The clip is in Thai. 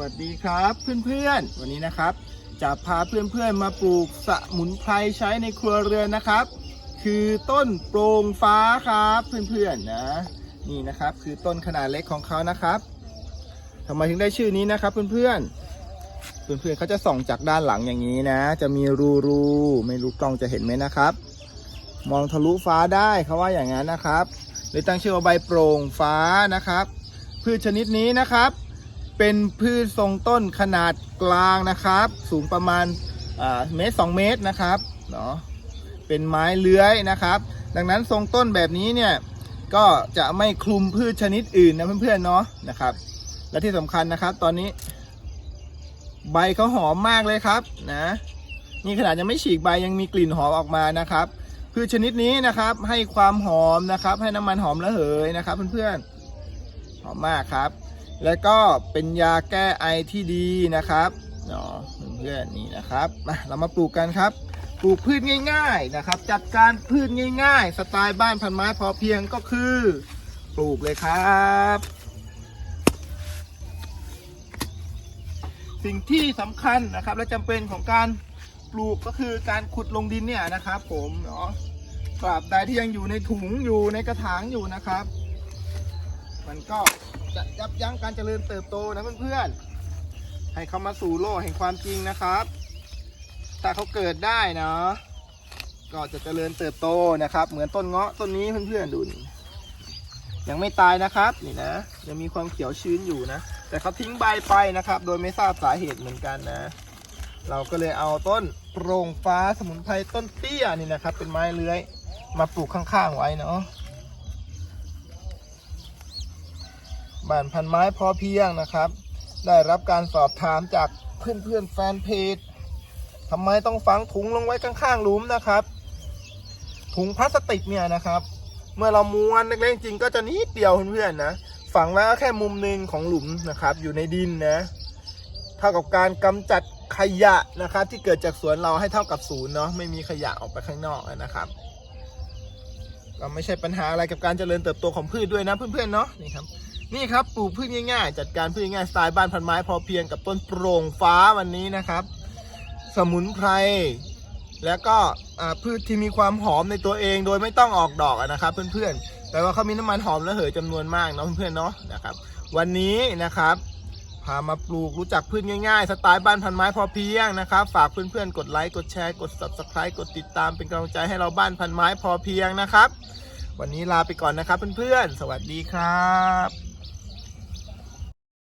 วัสดีครับเพื่อนๆ วันนี้นะครับ จะพาเพื่อนๆมาปลูกสมุนไพรใช้ในครัวเรือนนะครับ คือต้นโปร่งฟ้าครับเพื่อนๆนะนี่นะครับคือต้นขนาดเล็กของเขานะครับทำไมถึงได้ชื่อนี้นะครับ เพื่อนๆ เพื่อนๆเขาจะส่องจากด้านหลังอย่างนี้นะ จะมีรูรูๆไม่รู้กล้องจะเห็นไหมนะครับ มองทะลุฟ้าได้เขาว่าอย่างนั้นนะครับเลยตั้งชื่อว่าใบโปร่งฟ้านะครับพืชชนิดนี้นะครับ เป็นพืชทรงต้นขนาดกลางนะครับ สูงประมาณเมตรสองเมตรนะครับเนาะเป็นไม้เลื้อยนะครับ ดังนั้นทรงต้นแบบนี้เนี่ยก็จะไม่คลุมพืชชนิดอื่นนะเพื่อนๆเนาะนะครับ และที่สำคัญนะครับ ตอนนี้ ใบเขาหอมมากเลยครับนะนี่ขนาดยังไม่ฉีกใบยังมีกลิ่นหอมออกมานะครับพืชชนิดนี้นะครับให้ความหอมนะครับ ให้น้ำมันหอมระเหยนะครับ เพื่อนๆหอมมากครับ แล้วก็เป็นยาแก้ไอที่ดีนะครับเนาะเพื่อนๆนี่นะครับมาเรามาปลูกกันครับ ปลูกพืชง่ายๆนะครับ จัดการพืชง่ายๆ สไตล์บ้านพันไม้พอเพียงก็คือ ปลูกเลยครับสิ่งที่สำคัญนะครับและจำเป็นของการปลูกก็คือการขุดลงดินเนี่ยนะครับ ผมเนาะตราบใดที่ยังอยู่ในถุงอยู่ในกระถางอยู่นะครับ มันก็ จะยับยั้งการเจริญเติบโตนะเพื่อนๆ ให้เขามาสู่โลกแห่งความจริงนะครับ ถ้าเขาเกิดได้เนาะก็จะเจริญเติบโตนะครับ เหมือนต้นเงาะต้นนี้เพื่อนๆดูนี่ยังไม่ตายนะครับนี่นะยังมีความเขียวชื้นอยู่นะ แต่เขาทิ้งใบไปนะครับ โดยไม่ทราบสาเหตุเหมือนกันนะ เราก็เลยเอาต้นโปร่งฟ้าสมุนไพรต้นเตี้ยนี่นะครับ เป็นไม้เลื้อย มาปลูกข้างๆไว้เนาะ บ้านพันไม้พอเพียงนะครับ ได้รับการสอบถามจากเพื่อนๆแฟนเพจทำไมต้องฝังถุงลงไว้ข้างๆหลุมนะครับ ถุงพลาสติกเนี่ยนะครับ เมื่อเราม้วนเล็กๆจริงก็จะนิดเดียวเพื่อนๆนะฝังไว้แค่มุมหนึ่งของหลุมนะครับ อยู่ในดินนะเท่ากับการกำจัดขยะนะครับ ที่เกิดจากสวนเราให้เท่ากับศูนย์เนาะไม่มีขยะออกไปข้างนอกนะครับก็ไม่ใช่ปัญหาอะไรกับการเจริญเติบโตของพืชด้วยนะเพื่อนๆเนาะนี่ครับ นี่ครับปลูกพืชง่ายๆ จัดการพืชง่ายๆสไตล์บ้านพันไม้พอเพียงกับต้นโปร่งฟ้าวันนี้นะครับ สมุนไพรแล้วก็พืชที่มีความหอมในตัวเองโดยไม่ต้องออกดอกนะครับเพื่อนๆ แต่ว่าเขามีน้ำมันหอมระเหยจำนวนมากเนาะเพื่อนๆเนาะนะครับ วันนี้นะครับพามาปลูกรู้จักพืชง่ายๆ สไตล์บ้านพันไม้พอเพียงนะครับ ฝากเพื่อนๆ กดไลค์กดแชร์กด subscribe กดติดตามเป็นกำลังใจให้เราบ้านพันไม้พอเพียงนะครับ วันนี้ลาไปก่อนนะครับเพื่อนๆ สวัสดีครับ